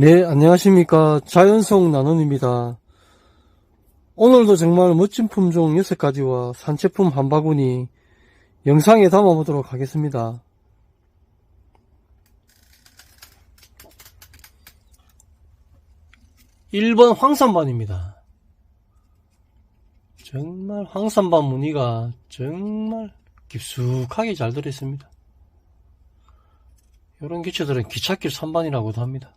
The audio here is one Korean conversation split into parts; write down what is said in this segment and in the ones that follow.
네, 안녕하십니까. 자연송 나눔입니다. 오늘도 정말 멋진 품종 6가지와 산채품 한 바구니 영상에 담아보도록 하겠습니다. 일번 황산반입니다. 정말 황산반 무늬가 정말 깊숙하게 잘 들어있습니다. 이런 기체들은 기찻길 산반이라고도 합니다.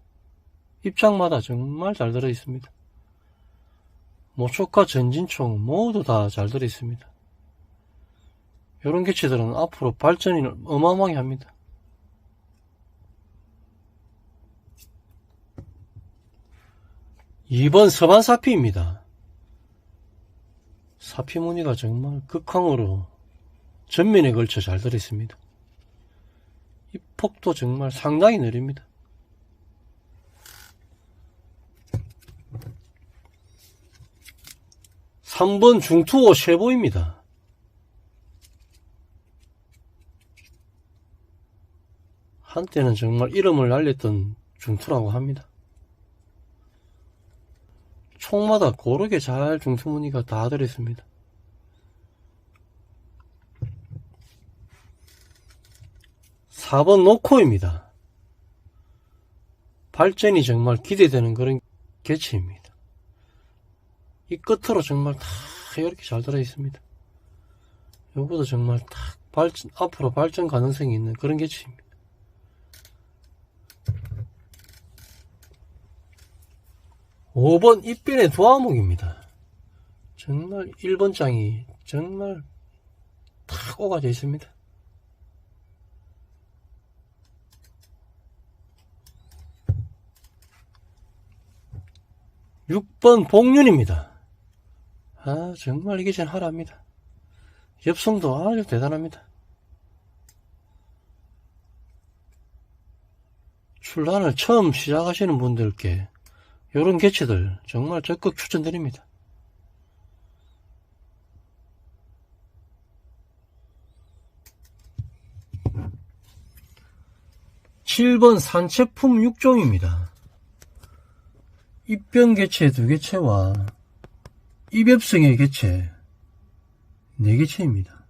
입장마다 정말 잘 들어 있습니다. 모촉과 전진총 모두 다 잘 들어 있습니다. 이런 개체들은 앞으로 발전이 어마어마하게 합니다. 이번 서반사피입니다. 사피 무늬가 정말 극황으로 전면에 걸쳐 잘 들어있습니다. 이 폭도 정말 상당히 느립니다. 3번 중투호 쉐보입니다. 한때는 정말 이름을 날렸던 중투라고 합니다. 총마다 고르게 잘 중투 무늬가 다 들어있습니다. 사번 노코입니다. 발전이 정말 기대되는 그런 개체입니다. 이 끝으로 정말 다 이렇게 잘 들어 있습니다. 요것도 정말 딱 발전, 앞으로 발전 가능성이 있는 그런 개체입니다. 오번 입변의 도화목입니다. 정말 1번 장이 정말 탁 오가져 있습니다. 6번 복륜입니다. 아, 정말 이게 전 하랍니다. 엽성도 아주 대단합니다. 출란을 처음 시작하시는 분들께 이런 개체들 정말 적극 추천드립니다. (7번) 산채품 6종입니다. 입변 개체 두 개체와 입엽성의 개체 네 개체입니다.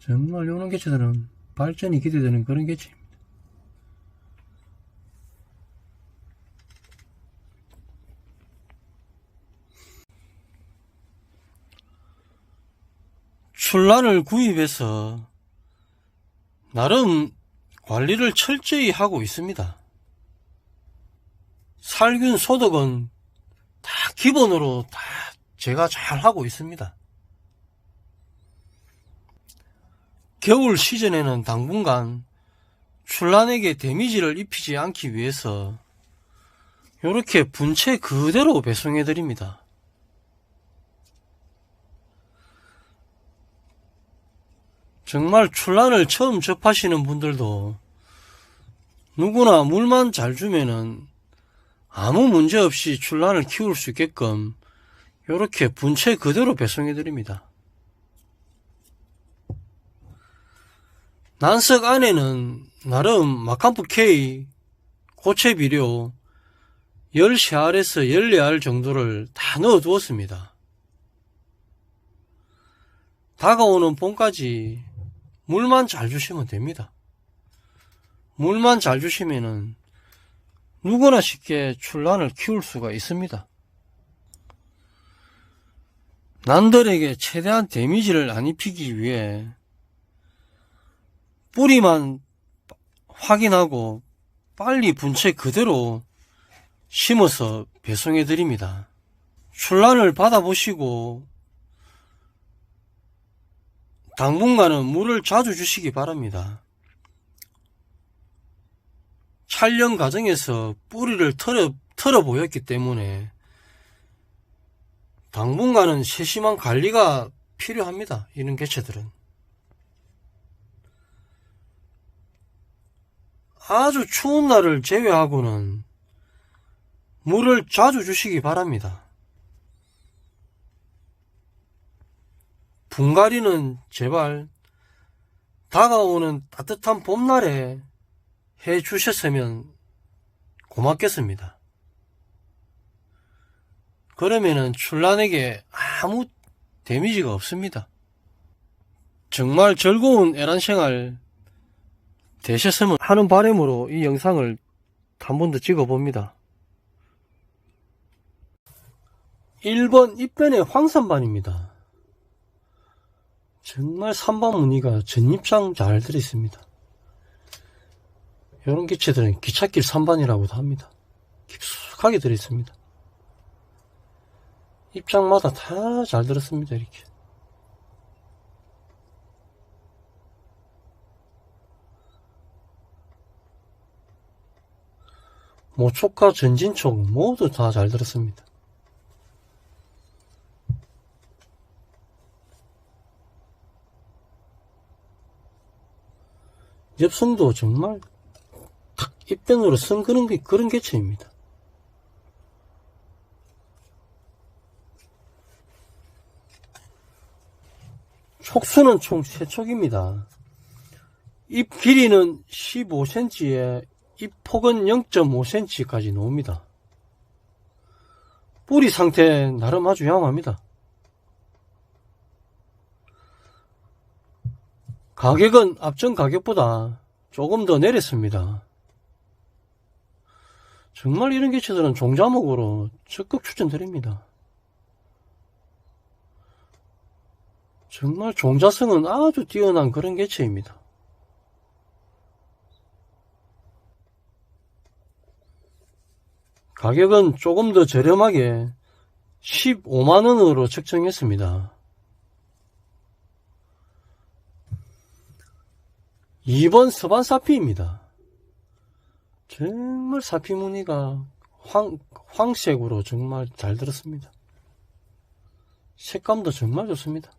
정말 이런 개체들은 발전이 기대되는 그런 개체입니다. 출란을 구입해서 나름 관리를 철저히 하고 있습니다. 살균 소독은 다 기본으로 다 제가 잘 하고 있습니다. 겨울 시즌에는 당분간 출란에게 데미지를 입히지 않기 위해서 이렇게 분체 그대로 배송해 드립니다. 정말 출란을 처음 접하시는 분들도 누구나 물만 잘 주면은 아무 문제 없이 출란을 키울 수 있게끔 이렇게 분체 그대로 배송해 드립니다. 난석 안에는 나름 마캄프 K, 고체 비료 10CR에서 14알 정도를 다 넣어 두었습니다. 다가오는 봄까지 물만 잘 주시면 됩니다. 물만 잘 주시면은 누구나 쉽게 출란을 키울 수가 있습니다. 난들에게 최대한 데미지를 안 입히기 위해 뿌리만 확인하고 빨리 분체 그대로 심어서 배송해 드립니다. 출란을 받아보시고 당분간은 물을 자주 주시기 바랍니다. 촬영 과정에서 뿌리를 털어, 털어 보였기 때문에 당분간은 세심한 관리가 필요합니다. 이런 개체들은. 아주 추운 날을 제외하고는 물을 자주 주시기 바랍니다. 분갈이는 제발 다가오는 따뜻한 봄날에 해 주셨으면 고맙겠습니다. 그러면은 출란에게 아무 데미지가 없습니다. 정말 즐거운 애란 생활 되셨으면 하는 바람으로 이 영상을 한 번 더 찍어봅니다. 1번 입변의 황산반입니다. 정말 산반 무늬가 전입장 잘 들어있습니다. 이런 기체들은 기찻길 산반이라고도 합니다. 깊숙하게 들어있습니다. 입장마다 다 잘 들었습니다, 이렇게. 모촉과 전진촉 모두 다 잘 들었습니다. 엽성도 정말 탁 입변으로 쓴 그런 게 그런 개체입니다. 촉수는 총 3촉입니다. 입 길이는 15cm에 입 폭은 0.5cm까지 나옵니다. 뿌리 상태 나름 아주 양호합니다. 가격은 앞전 가격보다 조금 더 내렸습니다. 정말 이런 개체들은 종자목으로 적극 추천드립니다. 정말 종자성은 아주 뛰어난 그런 개체입니다. 가격은 조금 더 저렴하게 15만원으로 책정했습니다. 2번 서반 사피입니다. 정말 사피 무늬가 황, 황색으로 정말 잘 들었습니다. 색감도 정말 좋습니다.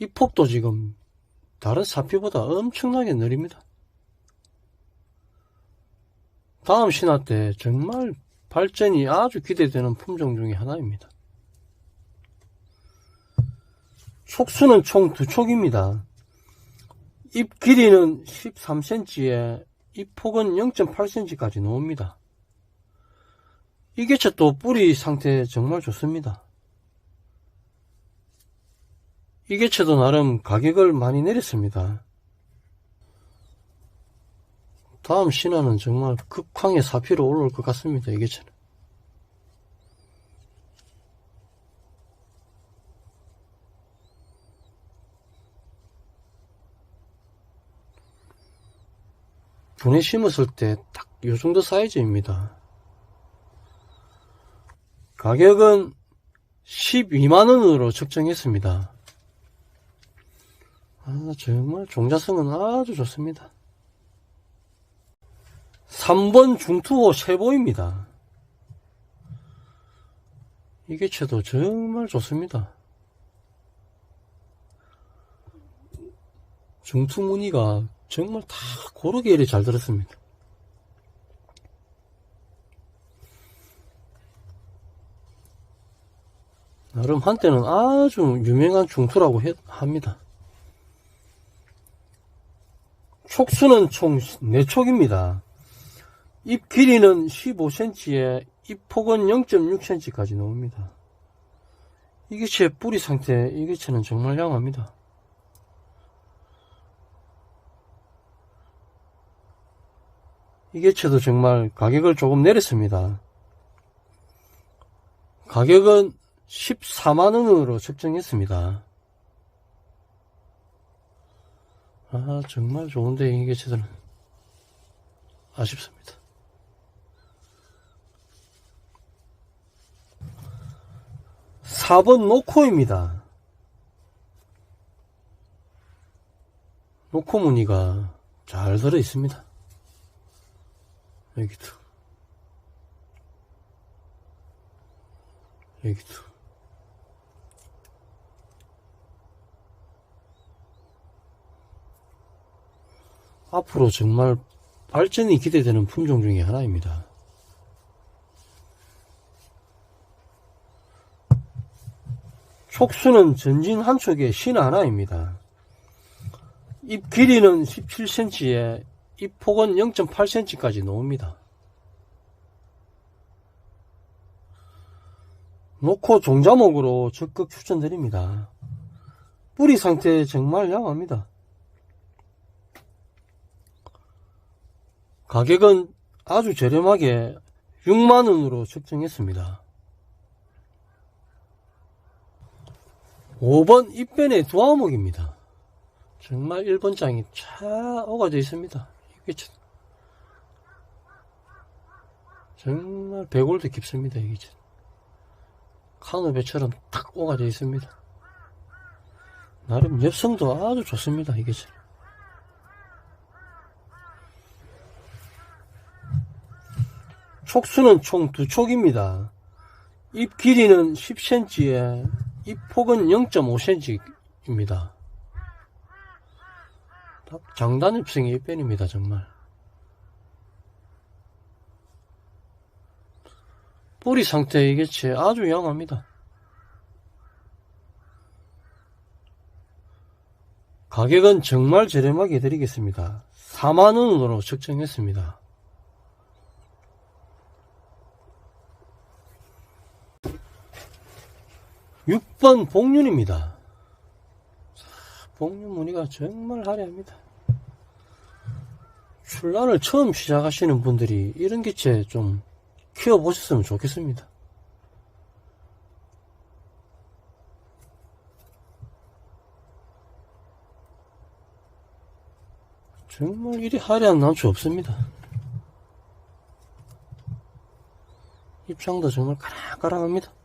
이 폭도 지금 다른 사피보다 엄청나게 느립니다. 다음 신화 때 정말 발전이 아주 기대되는 품종 중에 하나입니다. 촉수는 총 두 촉입니다. 입 길이는 13cm에 입 폭은 0.8cm까지 나옵니다. 이 개체 또 뿌리 상태 정말 좋습니다. 이 개체도 나름 가격을 많이 내렸습니다. 다음 신화는 정말 극황의 사피로 올라올 것 같습니다. 이 개체는. 분에 심었을 때 딱 요 정도 사이즈입니다. 가격은 12만원으로 책정했습니다. 아, 정말 종자성은 아주 좋습니다. 3번 중투호 세보입니다. 이 개체도 정말 좋습니다. 중투 무늬가 정말 다 고르게 이리 잘 들었습니다. 나름 한때는 아주 유명한 중투라고 해- 합니다. 촉수는 총 4촉입니다. 입 길이는 15cm에 입 폭은 0.6cm까지 나옵니다. 이 개체 뿌리 상태, 이 개체는 정말 양호합니다. 이 개체도 정말 가격을 조금 내렸습니다. 가격은 14만원으로 책정했습니다. 아, 정말 좋은데, 이 개체들은. 아쉽습니다. 사번 노코입니다. 노코 무늬가 잘 들어 있습니다. 여기도. 여기도. 앞으로 정말 발전이 기대되는 품종 중에 하나입니다. 촉수는 전진 한 촉에 신 하나입니다. 입 길이는 17cm에 이 폭은 0.8cm까지 놓습니다. 놓고 종자목으로 적극 추천드립니다. 뿌리 상태 정말 양호합니다. 가격은 아주 저렴하게 6만원으로 책정했습니다. 5번 입변의 두화목입니다. 정말 1번 장이 차 오가져 있습니다. 이게 참- 정말 배골도 깊습니다. 이게 참. 카누배처럼 탁 오가져 있습니다. 나름 엽성도 아주 좋습니다. 이게 참. 촉수는 총 두 촉입니다. 잎 길이는 10cm에 잎 폭은 0.5cm입니다. 장단 잎성의 잎변입니다, 정말. 뿌리 상태 이게채 아주 양호합니다. 가격은 정말 저렴하게 드리겠습니다. 4만원으로 책정했습니다. 6번 복륜입니다. 복륜 무늬가 정말 화려합니다. 출란을 처음 시작하시는 분들이 이런 개체 좀 키워보셨으면 좋겠습니다. 정말 이리 화려한 남초 없습니다. 입장도 정말 까랑까랑합니다.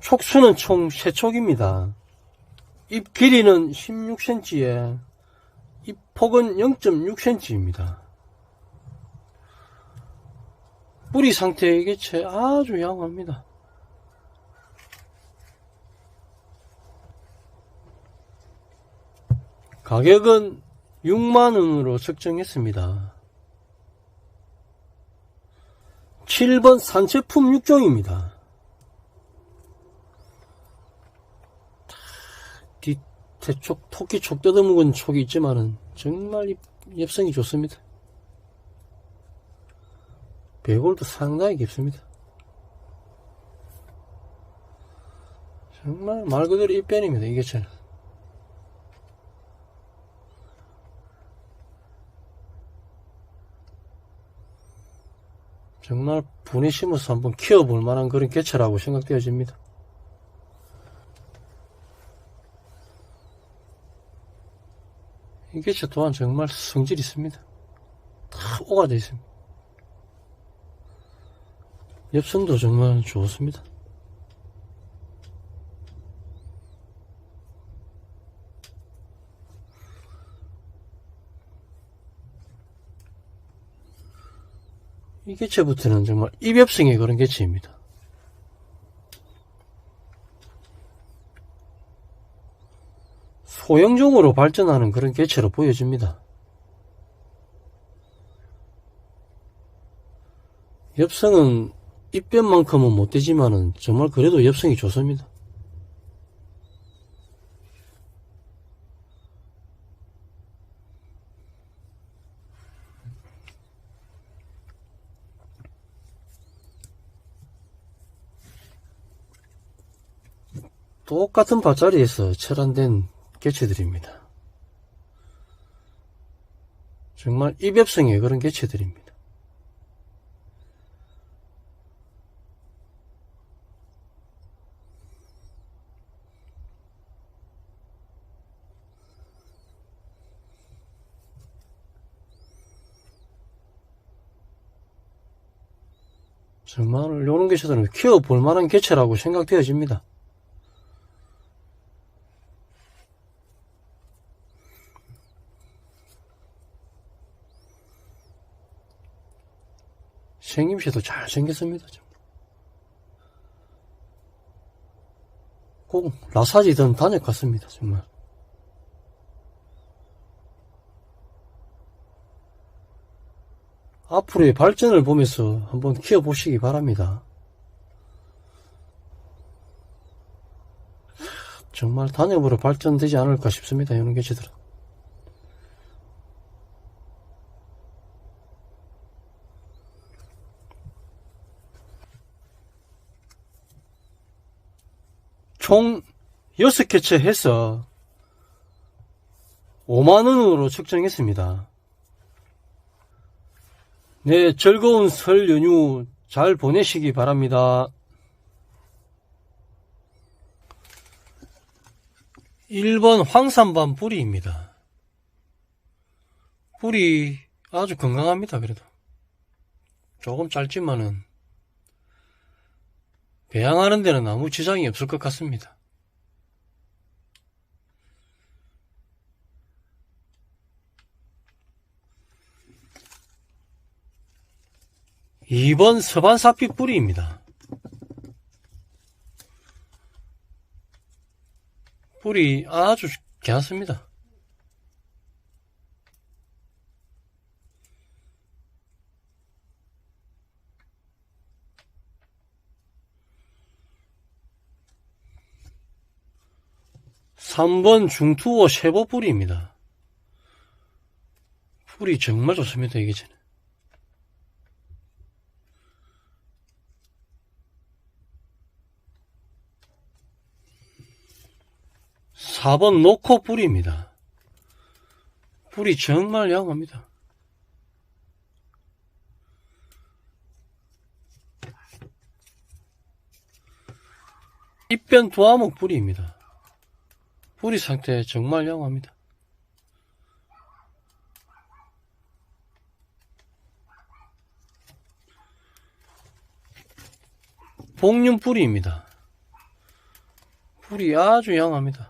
촉수는 총 3촉입니다. 잎 길이는 16cm에 잎 폭은 0.6cm입니다. 뿌리 상태의 개체 아주 양호합니다. 가격은 6만원으로 책정했습니다. 7번 산채품 6종입니다. 뒤태촉, 토끼 촉 뜯어먹은 촉이 있지만은 정말 엽성이 좋습니다. 배골도 상당히 깊습니다. 정말 말 그대로 입변입니다. 이게 참. 정말 분에 심어서 한번 키워볼 만한 그런 개체라고 생각되어집니다. 이 개체 또한 정말 성질 있습니다. 다 오가져 있습니다. 엽성도 정말 좋습니다. 이 개체부터는 정말 입엽성의 그런 개체입니다. 소형종으로 발전하는 그런 개체로 보여집니다. 엽성은 입변만큼은 못 되지만은 정말 그래도 엽성이 좋습니다. 똑같은 밭자리에서 철안된 개체들입니다. 정말 입엽성의 그런 개체들입니다. 정말 이런 개체들은 키워볼 만한 개체라고 생각되어집니다. 생김새도 잘생겼습니다. 좀. 꼭 라사지든 단역 같습니다. 정말. 앞으로의 발전을 보면서 한번 키워보시기 바랍니다. 정말 단엽으로 발전되지 않을까 싶습니다. 이런 개체들은. 총 6개체 해서 5만원으로 측정했습니다. 네, 즐거운 설 연휴 잘 보내시기 바랍니다. 1번 황산반 뿌리입니다. 뿌리 아주 건강합니다, 그래도. 조금 짧지만은 배양하는 데는 아무 지장이 없을 것 같습니다. 2번 서반사피 뿌리입니다. 뿌리 아주 괜찮습니다. 삼번 중투어 쉐보 뿌리입니다. 뿌리 정말 좋습니다, 이게 저는. 4번 노코 뿌리입니다. 뿌리 정말 양호합니다. 입변 두화목 뿌리입니다. 뿌리 상태 정말 양호합니다. 복륜 뿌리입니다. 뿌리 아주 양호합니다.